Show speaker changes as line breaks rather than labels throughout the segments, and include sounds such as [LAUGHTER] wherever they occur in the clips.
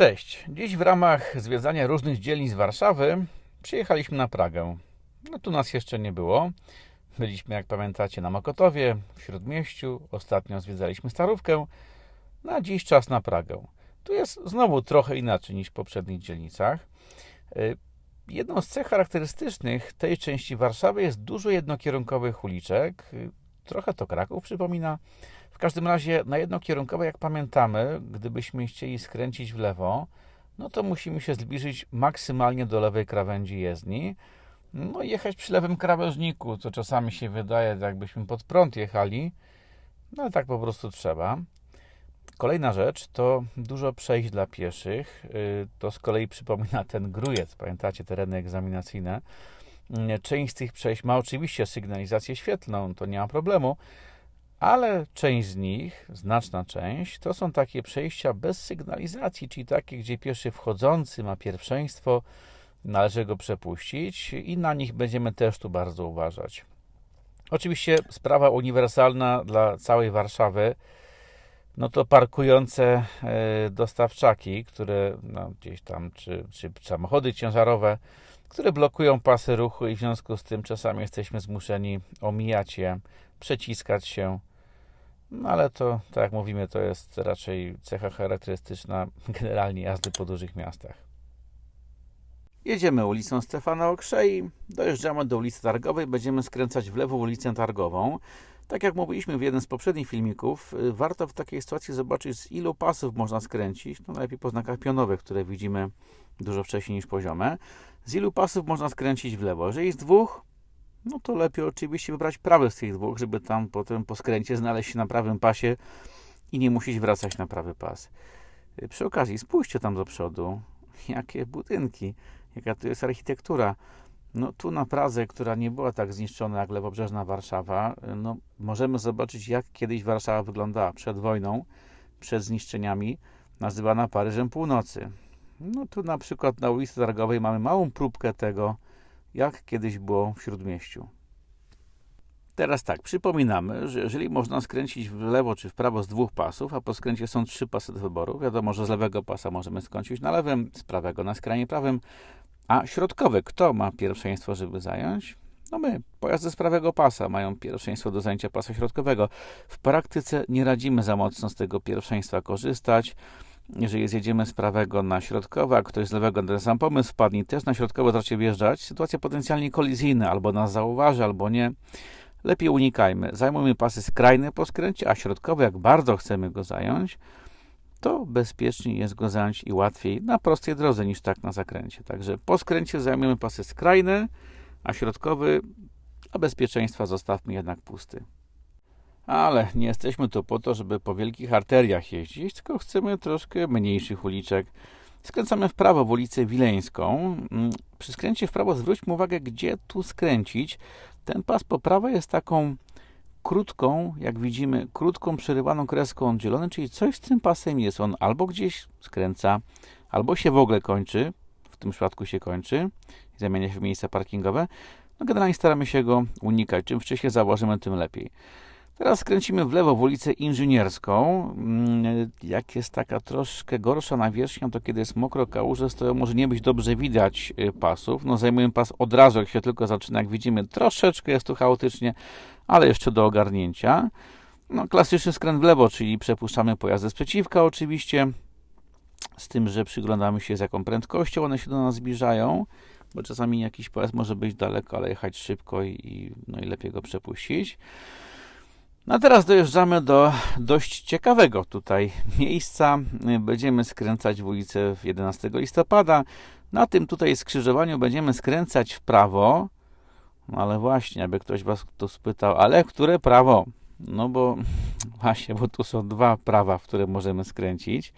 Cześć. Dziś w ramach zwiedzania różnych dzielnic Warszawy przyjechaliśmy na Pragę. No tu nas jeszcze nie było. Byliśmy, jak pamiętacie, na Mokotowie, w Śródmieściu. Ostatnio zwiedzaliśmy Starówkę. Na dziś czas na Pragę. Tu jest znowu trochę inaczej niż w poprzednich dzielnicach. Y, Jedną z cech charakterystycznych tej części Warszawy jest dużo jednokierunkowych uliczek. Trochę to Kraków przypomina. W każdym razie na jednokierunkowe, jak pamiętamy, gdybyśmy chcieli skręcić w lewo, no to musimy się zbliżyć maksymalnie do lewej krawędzi jezdni. No jechać przy lewym krawężniku, co czasami się wydaje, jakbyśmy pod prąd jechali, no ale tak po prostu trzeba. Kolejna rzecz to dużo przejść dla pieszych. Y, To z kolei przypomina ten grujec, pamiętacie, tereny egzaminacyjne. Y, Część z tych przejść ma oczywiście sygnalizację świetlną, to nie ma problemu, ale część z nich, znaczna część, to są takie przejścia bez sygnalizacji, czyli takie, gdzie pieszy wchodzący ma pierwszeństwo, należy go przepuścić i na nich będziemy też tu bardzo uważać. Oczywiście sprawa uniwersalna dla całej Warszawy, no to parkujące e, dostawczaki, które no, gdzieś tam, czy, czy samochody ciężarowe, które blokują pasy ruchu i w związku z tym czasami jesteśmy zmuszeni omijać je, przeciskać się. No ale to, tak jak mówimy, to jest raczej cecha charakterystyczna [LAUGHS] generalnie jazdy po dużych miastach. Jedziemy ulicą Stefana Okrzei, dojeżdżamy do ulicy Targowej, będziemy skręcać w lewo ulicę Targową. Tak jak mówiliśmy w jednym z poprzednich filmików, y, warto w takiej sytuacji zobaczyć z ilu pasów można skręcić, no najlepiej po znakach pionowych, które widzimy dużo wcześniej niż poziome. Z ilu pasów można skręcić w lewo? Jeżeli z dwóch, no to lepiej oczywiście wybrać prawy z tych dwóch, żeby tam potem po skręcie znaleźć się na prawym pasie i nie musieć wracać na prawy pas. Y, Przy okazji spójrzcie tam do przodu, [LAUGHS] jakie budynki, jaka tu jest architektura. No tu na Pradze, która nie była tak zniszczona jak lewobrzeżna Warszawa, no możemy zobaczyć jak kiedyś Warszawa wyglądała przed wojną, przed zniszczeniami, nazywana Paryżem Północy. No tu na przykład na ulicy Targowej mamy małą próbkę tego, jak kiedyś było w Śródmieściu. Teraz tak, przypominamy, że jeżeli można skręcić w lewo czy w prawo z dwóch pasów, a po skręcie są trzy pasy do wyboru, wiadomo, że z lewego pasa możemy skręcić na lewym, z prawego na skrajnie prawym, a środkowy, kto ma pierwszeństwo, żeby zająć? No my, pojazdy z prawego pasa mają pierwszeństwo do zajęcia pasa środkowego. W praktyce nie radzimy za mocno z tego pierwszeństwa korzystać. Jeżeli zjedziemy z prawego na środkowe, a ktoś z lewego na sam pomysł wpadnie też na środkowe, zacznie wjeżdżać, sytuacja potencjalnie kolizyjna, albo nas zauważy, albo nie. Lepiej unikajmy. Zajmujmy pasy skrajne po skręcie, a środkowe, jak bardzo chcemy go zająć, to bezpieczniej jest go zająć i łatwiej na prostej drodze niż tak na zakręcie. Także po skręcie zajmujemy pasy skrajne, a środkowy dla bezpieczeństwa zostawmy jednak pusty. Ale nie jesteśmy tu po to, żeby po wielkich arteriach jeździć, tylko chcemy troszkę mniejszych uliczek. Skręcamy w prawo w ulicę Wileńską. Mm, Przy skręcie w prawo zwróćmy uwagę, gdzie tu skręcić. Ten pas po prawej jest taką krótką, jak widzimy, krótką, przerywaną kreską oddzielony, czyli coś z tym pasem jest. On albo gdzieś skręca, albo się w ogóle kończy, w tym przypadku się kończy zamienia się w miejsca parkingowe. No generalnie staramy się go unikać. Czym wcześniej założymy, tym lepiej. Teraz skręcimy w lewo w ulicę Inżynierską. Mm, Jak jest taka troszkę gorsza nawierzchnia, to kiedy jest mokro, kałuże, to może nie być dobrze widać y, pasów. No zajmujemy pas od razu, jak się tylko zaczyna, jak widzimy. Troszeczkę jest tu chaotycznie, ale jeszcze do ogarnięcia. No, klasyczny skręt w lewo, czyli przepuszczamy pojazdy sprzeciwka oczywiście, z tym, że przyglądamy się z jaką prędkością one się do nas zbliżają, bo czasami jakiś pojazd może być daleko, ale jechać szybko i, no i lepiej go przepuścić. No teraz dojeżdżamy do dość ciekawego tutaj miejsca. Będziemy skręcać w ulicę w 11 listopada. Na tym tutaj skrzyżowaniu będziemy skręcać w prawo. No ale właśnie, aby ktoś Was tu spytał, ale które prawo? No bo [LAUGHS] właśnie, bo tu są dwa prawa, w które możemy skręcić.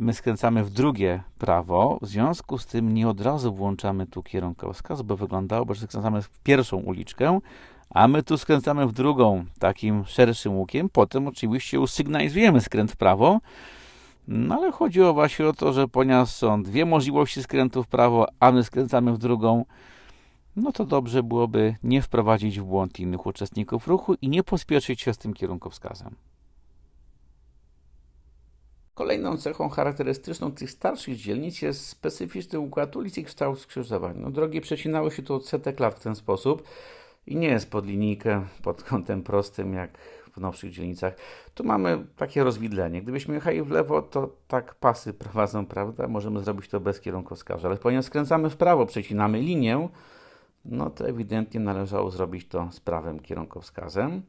My skręcamy w drugie prawo, w związku z tym nie od razu włączamy tu kierunkowskaz, bo wyglądałoby, że skręcamy w pierwszą uliczkę, a my tu skręcamy w drugą takim szerszym łukiem. Potem oczywiście usygnalizujemy skręt w prawo. No ale chodziło właśnie o to, że ponieważ są dwie możliwości skrętu w prawo, a my skręcamy w drugą, no to dobrze byłoby nie wprowadzić w błąd innych uczestników ruchu i nie pospieszyć się z tym kierunkowskazem. Kolejną cechą charakterystyczną tych starszych dzielnic jest specyficzny układ ulic i kształt skrzyżowań. No, drogi przecinały się tu od setek lat w ten sposób i nie jest pod linijkę pod kątem prostym jak w nowszych dzielnicach. Tu mamy takie rozwidlenie. Gdybyśmy jechali w lewo, to tak pasy [LAUGHS] prowadzą, prawda? Możemy zrobić to bez kierunkowskazu, ale ponieważ skręcamy w prawo, przecinamy linię, no to ewidentnie należało zrobić to z prawym kierunkowskazem.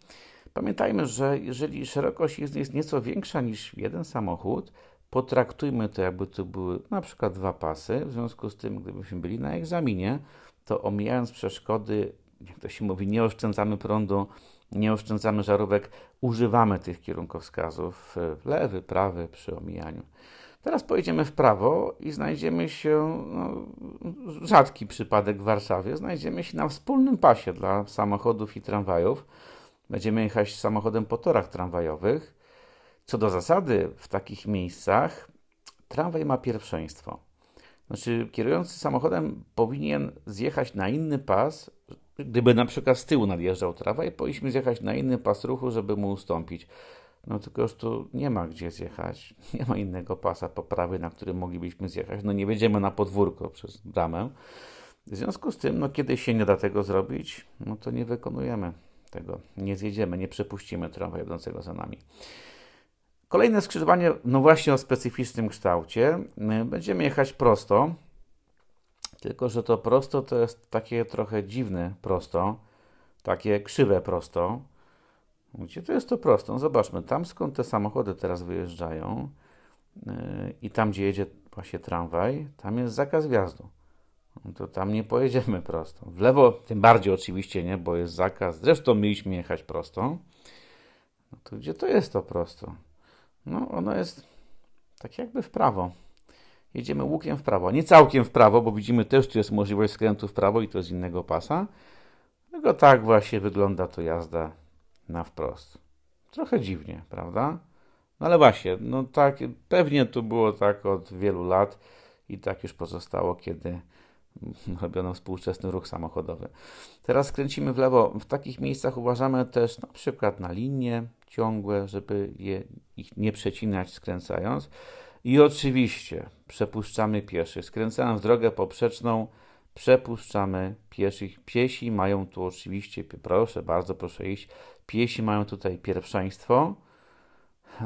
Pamiętajmy, że jeżeli szerokość jest nieco większa niż jeden samochód, potraktujmy to jakby to były na przykład dwa pasy. W związku z tym, gdybyśmy byli na egzaminie, to omijając przeszkody, jak to się mówi, nie oszczędzamy prądu, nie oszczędzamy żarówek, używamy tych kierunkowskazów lewy, prawy przy omijaniu. Teraz pojedziemy w prawo i znajdziemy się, no, rzadki przypadek w Warszawie, znajdziemy się na wspólnym pasie dla samochodów i tramwajów. Będziemy jechać samochodem po torach tramwajowych. Co do zasady, w takich miejscach tramwaj ma pierwszeństwo. Znaczy, kierujący samochodem powinien zjechać na inny pas, gdyby na przykład z tyłu nadjeżdżał tramwaj, powinniśmy zjechać na inny pas ruchu, żeby mu ustąpić. No tylko już tu nie ma gdzie zjechać, [LAUGHS] nie ma innego pasa po prawej, na którym moglibyśmy zjechać. No nie wjedziemy na podwórko przez bramę. W związku z tym, no kiedy się nie da tego zrobić, no to nie wykonujemy tego. Nie zjedziemy, nie przepuścimy tramwaju jadącego za nami. Kolejne skrzyżowanie, no właśnie o specyficznym kształcie. Będziemy jechać prosto, tylko że to prosto to jest takie trochę dziwne prosto, takie krzywe prosto. Gdzie to jest to prosto? No zobaczmy, tam skąd te samochody teraz wyjeżdżają yy, i tam, gdzie jedzie właśnie tramwaj, tam jest zakaz wjazdu. No to tam nie pojedziemy prosto. W lewo tym bardziej oczywiście nie, bo jest zakaz. Zresztą mieliśmy jechać prosto. No to gdzie to jest to prosto? No ono jest tak jakby w prawo. Jedziemy łukiem w prawo. Nie całkiem w prawo, bo widzimy też tu jest możliwość skrętu w prawo i to z innego pasa. Tylko tak właśnie wygląda to jazda na wprost. Trochę dziwnie, prawda? No ale właśnie, no tak, pewnie to było tak od wielu lat i tak już pozostało, kiedy [LAUGHS] robiono współczesny ruch samochodowy. Teraz skręcimy w lewo. W takich miejscach uważamy też na przykład na linie ciągłe, żeby je, ich nie przecinać skręcając. I oczywiście przepuszczamy pieszych. Skręcając w drogę poprzeczną, przepuszczamy pieszych. Piesi mają tu oczywiście, proszę, bardzo proszę iść, piesi mają tutaj pierwszeństwo.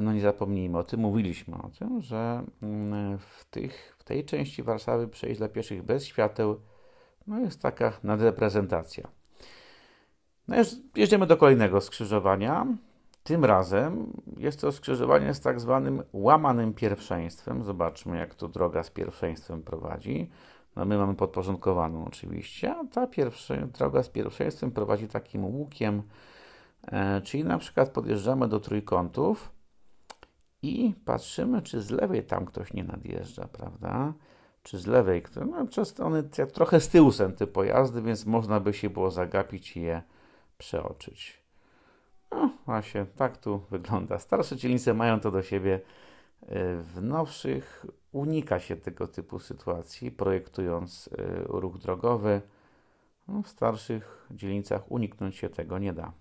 No nie zapomnijmy o tym, mówiliśmy o tym, że mm, w, tych, w tej części Warszawy przejść dla pieszych bez świateł no jest taka nadreprezentacja. No jedziemy do kolejnego skrzyżowania. Tym razem jest to skrzyżowanie z tak zwanym łamanym pierwszeństwem. Zobaczmy, jak tu droga z pierwszeństwem prowadzi. No my mamy podporządkowaną oczywiście, a ta pierwsza, droga z pierwszeństwem prowadzi takim łukiem, e, czyli na przykład podjeżdżamy do trójkątów i patrzymy, czy z lewej tam ktoś nie nadjeżdża, prawda? Czy z lewej, no często one trochę z tyłu są te pojazdy, więc można by się było zagapić i je przeoczyć. No właśnie, tak tu wygląda. Starsze dzielnice mają to do siebie. W nowszych unika się tego typu sytuacji, projektując y, ruch drogowy. No, w starszych dzielnicach uniknąć się tego nie da.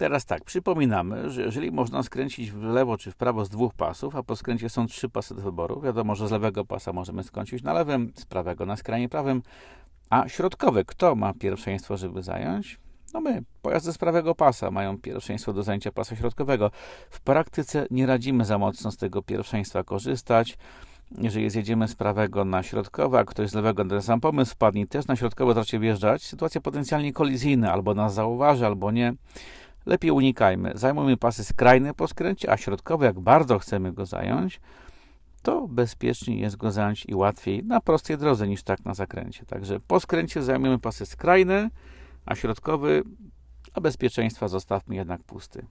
Teraz tak, przypominamy, że jeżeli można skręcić w lewo czy w prawo z dwóch pasów, a po skręcie są trzy pasy do wyboru, wiadomo, że z lewego pasa możemy skończyć na lewym, z prawego na skrajnie prawym, a środkowy, kto ma pierwszeństwo, żeby zająć? No my, pojazdy z prawego pasa mają pierwszeństwo do zajęcia pasa środkowego. W praktyce nie radzimy za mocno z tego pierwszeństwa korzystać. Jeżeli zjedziemy z prawego na środkowe, a ktoś z lewego na ten sam pomysł wpadnie też na środkowe, zacznie wjeżdżać, sytuacja potencjalnie kolizyjna, albo nas zauważy, albo nie. Lepiej unikajmy. Zajmujmy pasy skrajne po skręcie, a środkowe, jak bardzo chcemy go zająć, to bezpieczniej jest go zająć i łatwiej na prostej drodze niż tak na zakręcie. Także po skręcie zajmujemy pasy skrajne, a środkowy, a bezpieczeństwa zostawmy jednak pusty.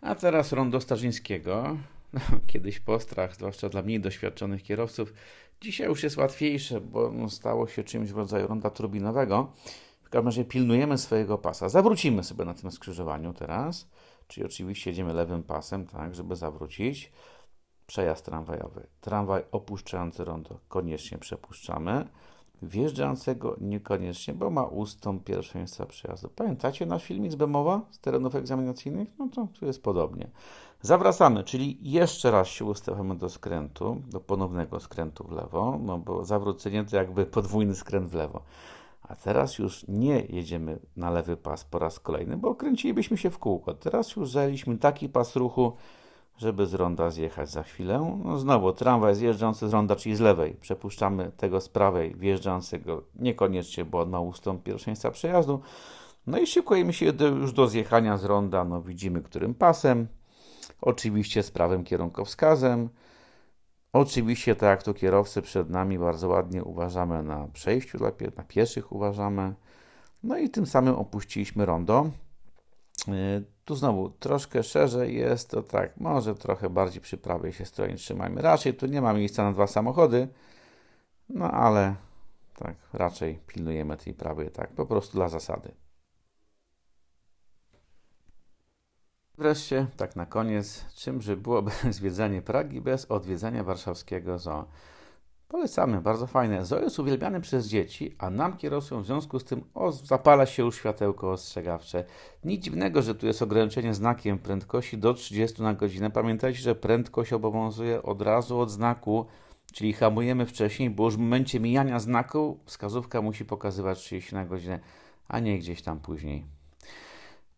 A teraz rondo Starzyńskiego. Kiedyś postrach, zwłaszcza dla mniej doświadczonych kierowców. Dzisiaj już jest łatwiejsze, bo stało się czymś w rodzaju ronda turbinowego. W każdym razie pilnujemy swojego pasa. Zawrócimy sobie na tym skrzyżowaniu teraz, czyli oczywiście jedziemy lewym pasem, tak, żeby zawrócić. Przejazd tramwajowy. Tramwaj opuszczający rondo koniecznie przepuszczamy. wjeżdżającego niekoniecznie, bo ma ustąp pierwszeństwa przejazdu. Pamiętacie nasz filmik z Bemowa, z terenów egzaminacyjnych? No to tu jest podobnie. Zawracamy, czyli jeszcze raz się ustawiamy do skrętu, do ponownego skrętu w lewo, no bo zawrócenie to jakby podwójny skręt w lewo. A teraz już nie jedziemy na lewy pas po raz kolejny, bo kręcilibyśmy się w kółko. Teraz już zajęliśmy taki pas ruchu, żeby z ronda zjechać za chwilę. No znowu, tramwaj zjeżdżający z ronda, czyli z lewej. Przepuszczamy tego z prawej wjeżdżającego niekoniecznie, bo on ma ustąp pierwszeństwa przejazdu. No i szykujemy się do, już do zjechania z ronda. No widzimy, którym pasem. Oczywiście z prawym kierunkowskazem. Oczywiście, tak jak tu kierowcy przed nami, bardzo ładnie uważamy na przejściu dla na pieszych uważamy. No i tym samym opuściliśmy rondo. Yy, tu znowu troszkę szerzej jest, to tak, może trochę bardziej przy prawej się stronie trzymajmy. Raczej tu nie ma miejsca na dwa samochody, no ale tak, raczej pilnujemy tej prawej, tak, po prostu dla zasady. Wreszcie, tak na koniec, czymże byłoby [LAUGHS] zwiedzanie Pragi bez odwiedzania warszawskiego zoo? Polecamy, bardzo fajne. Zoo jest uwielbiany przez dzieci, a nam kierowcom w związku z tym o, zapala się już światełko ostrzegawcze. Nic dziwnego, że tu jest ograniczenie znakiem prędkości do 30 na godzinę. Pamiętajcie, że prędkość obowiązuje od razu od znaku, czyli hamujemy wcześniej, bo już w momencie mijania znaku wskazówka musi pokazywać 30 na godzinę, a nie gdzieś tam później.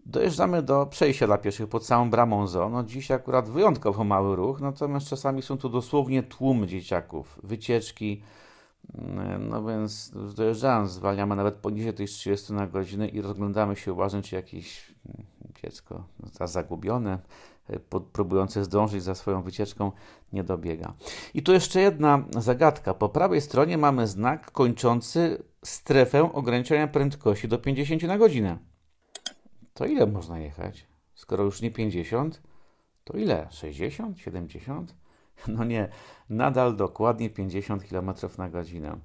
Dojeżdżamy do przejścia dla pieszych pod samą bramą zoo. No dziś akurat wyjątkowo mały ruch, natomiast czasami są tu dosłownie tłumy dzieciaków, wycieczki. No więc dojeżdżając, zwalniamy nawet poniżej tych 30 na godzinę i rozglądamy się uważnie, czy jakieś mm, dziecko no, zagubione, próbujące zdążyć za swoją wycieczką, nie dobiega. I tu jeszcze jedna zagadka. Po prawej stronie mamy znak kończący strefę ograniczenia prędkości do 50 na godzinę to ile można jechać? Skoro już nie 50, to ile? 60? 70? [LAUGHS] No nie, nadal dokładnie 50 km na godzinę.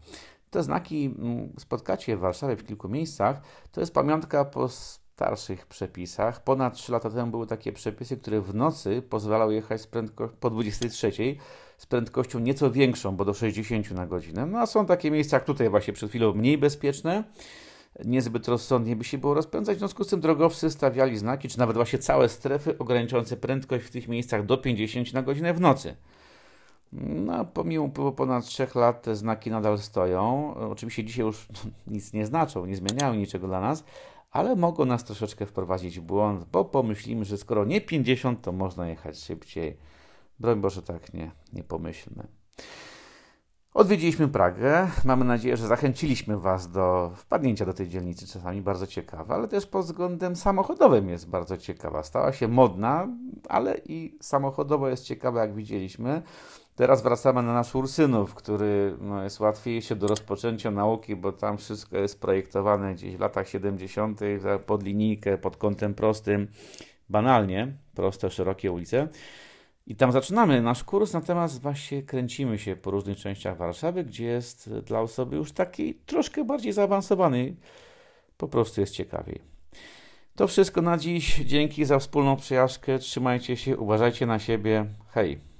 Te znaki mm, spotkacie w Warszawie w kilku miejscach. To jest pamiątka po starszych przepisach. Ponad 3 lata temu były takie przepisy, które w nocy pozwalały jechać z po 23 z prędkością nieco większą, bo do 60 na godzinę. No a są takie miejsca jak tutaj właśnie przed chwilą mniej bezpieczne niezbyt rozsądnie by się było rozpędzać. W związku z tym drogowcy stawiali znaki, czy nawet właśnie całe strefy ograniczające prędkość w tych miejscach do 50 na godzinę w nocy. No, pomimo upływu ponad 3 lat te znaki nadal stoją. Oczywiście dzisiaj już [LAUGHS] nic nie znaczą, nie zmieniają niczego dla nas, ale mogą nas troszeczkę wprowadzić w błąd, bo pomyślimy, że skoro nie 50, to można jechać szybciej. Broń Boże, tak nie, nie pomyślmy. Odwiedziliśmy Pragę. Mamy nadzieję, że zachęciliśmy Was do wpadnięcia do tej dzielnicy, czasami bardzo ciekawa, ale też pod względem samochodowym jest bardzo ciekawa. Stała się modna, ale i samochodowo jest ciekawa, jak widzieliśmy. Teraz wracamy na nasz Ursynów, który no, jest łatwiejszy do rozpoczęcia nauki, bo tam wszystko jest projektowane gdzieś w latach 70. pod linijkę, pod kątem prostym, banalnie, proste, szerokie ulice. I tam zaczynamy nasz kurs, natomiast właśnie kręcimy się po różnych częściach Warszawy, gdzie jest dla osoby już takiej troszkę bardziej zaawansowanej. Po prostu jest ciekawiej. To wszystko na dziś. Dzięki za wspólną przejażdżkę. Trzymajcie się, uważajcie na siebie. Hej!